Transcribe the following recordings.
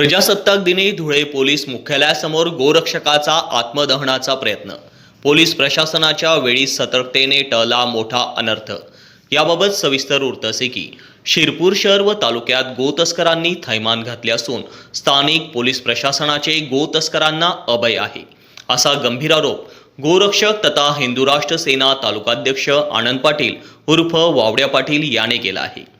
प्रजासत्ताक दिनी धुळे पोलीस मुख्यालयासमोर गोरक्षकाचा आत्मदहनाचा प्रयत्न. पोलीस प्रशासनाच्या वेळी सतर्कतेने टळला मोठा अनर्थ. याबाबत सविस्तर वृत्त असे की शिरपूर शहर व तालुक्यात गोतस्करांनी थैमान घातले असून स्थानिक पोलीस प्रशासनाचे गोतस्करांना अभय आहे. असा गंभीर आरोप गोरक्षक तथा हिंदू राष्ट्र सेना तालुकाध्यक्ष आनंद पाटील उर्फ वावड्या पाटील याने केला आहे.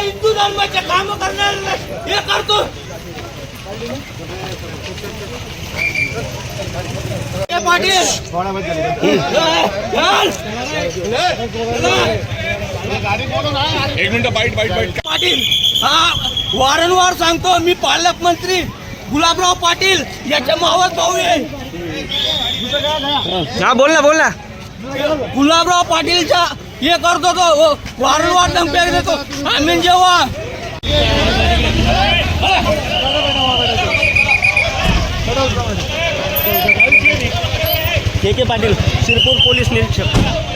हिंदू धर्माचे काम करणार हे करतो. ए पाटील. एक minute bite bite bite. Patil हा वारंवार सांगतो मी पालकमंत्री. गुलाबराव पाटील याचे मावस भाऊ आहे. हा बोल ना बोल ना. गुलाबराव पाटीलच्या हे करतो तो वारंवार धमकी देतो. आम्ही जेव्हा K K Patil Shirpur police निरीक्षक.